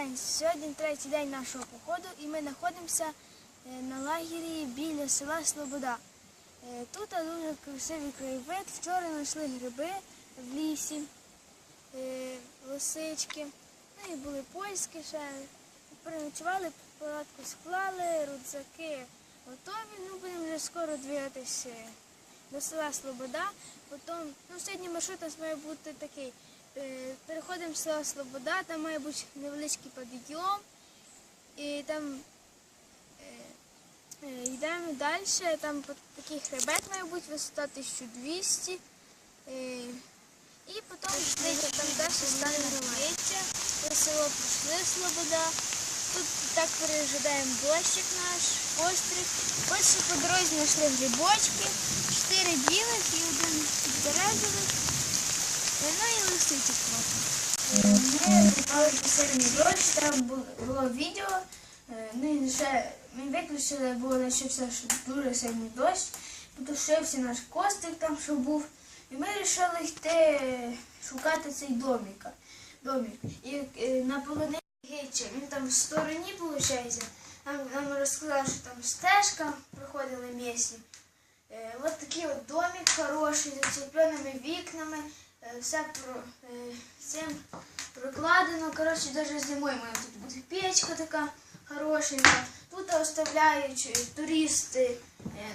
день. Сьогодні третій день нашого походу і ми знаходимося е, на лагері біля села Слобода. Е, Тут дуже красивий краєвид. Вчора знайшли гриби в лісі, е, лисички. Ну і були польські ще. Переночували, палатку склали, рюкзаки готові. Ну, будемо вже скоро двигатися до села Слобода. Потім, ну, сьогодні маршрут у нас має бути такий. Е, Переходимо в село Слобода, там має бути невеличкий підйом. І там е, е, йдемо далі, там такий хребет має бути, висота 1200. Е, І потім там далі стане громадиця. Село прийшли Слобода. Тут так пережидаємо дощик наш, острів. Ось ще по дорозі знайшли грибочки, чотири білих і один березовий. Ну і лисичок. Ми в сильний дощ, там було, відео. Е, Ми вже ми виключили, бо почався дуже сильний дощ. Потушився наш костик там, що був. І ми вирішили йти шукати цей домик. домик. І е, на полонині Гича, він там в стороні, виходить. Нам, нам розказали, що там стежка проходили місні. Е, от такий от домик хороший, з зацепленими вікнами, е, все про, е, всім прокладено. Коротше, навіть зимою має тут бути печка така хорошенька. Тут оставляють туристи.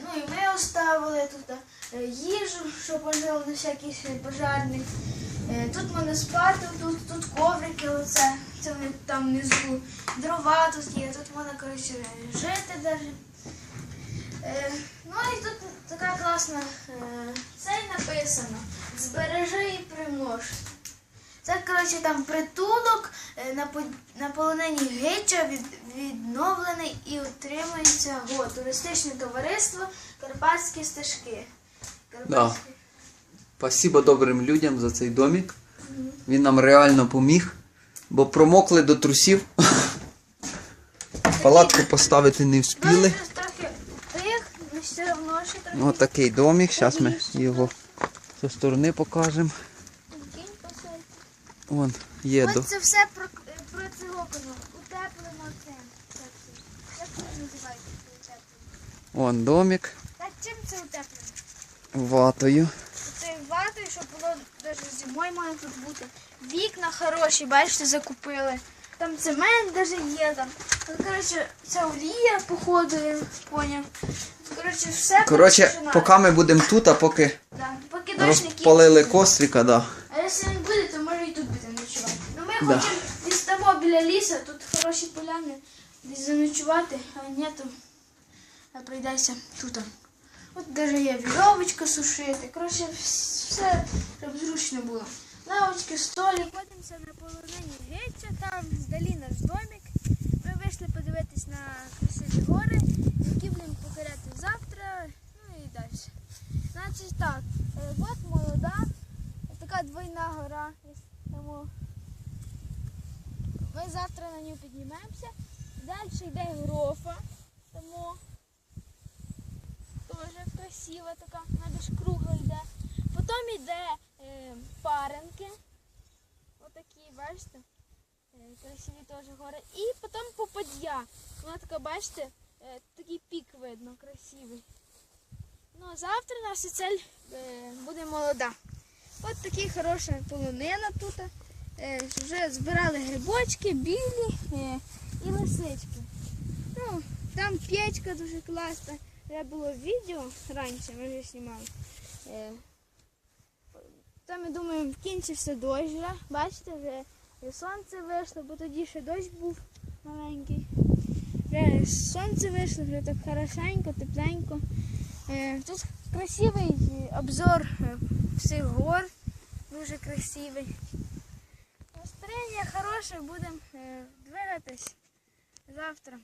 Ну і ми оставили тут їжу, щоб можливо на всякий пожарний. Е, Тут можна спати, тут, тут коврики, оце, це там внизу. Дрова тут є, тут можна коротше, жити навіть. Е, ну і тут така класна е, це написано. Збережи і примнож. Це, коротше, там притулок е, на, на Гича від, відновлений і утримується го, туристичне товариство Карпатські стежки. Карпатські. Спасибо добрим людям за цей домик. Він нам реально поміг, бо промокли до трусів. Палатку поставити не вспіли. Ось такий домик. Зараз ми його зі сторони покажемо. Вон є до. Ось це все про, цього кажу. Утеплено цим. Як це? Називається утеплено? Вон домик Так чим це утеплено? ватою. Це щоб було навіть зимою має тут бути. Вікна хороші, бачите, закупили. Там цемент навіть є там. Ну, коротше, ця олія, походу, я поняв. Коротше, все Коротше, починає. поки ми будемо тут, а поки Да. Поки дощ не кінчиться. кострика, да. А якщо він буде, то може і тут буде ночувати. Ну ми Да. хочемо десь там біля лісу, тут хороші поляни, десь заночувати, а ні, то прийдеться тут. От навіть є віровочка сушити. Коротше, все, щоб зручно було. Лавочки, столик. Ходимося на полонині гетця, там здалі наш домик. Ми вийшли подивитись на красиві гори, які будемо покоряти завтра, ну і далі. Значить так, е, от молода, така двойна гора. Тому ми завтра на нього піднімемося. Далі йде грофа, тому теж красива така, вона йде. Потім йде е, паренки. Отакі, бачите? Е, красиві теж гори. І потім попад'я. Вона така, бачите, е, такий пік видно, красивий. Ну, а завтра наша цель е, буде молода. От така хороша полонина тут. Е, вже збирали грибочки, білі е, і лисички. Ну, там печка дуже класна. Це було відео раніше, ми вже знімали. Е, там, я думаю, кінчився дощ вже. Бачите, вже сонце вийшло, бо тоді ще дощ був маленький. Вже сонце вийшло, вже так хорошенько, тепленько. Е, Тут красивий обзор е, всіх гор, дуже красивий. Настроєння хороше, будемо двигатись завтра.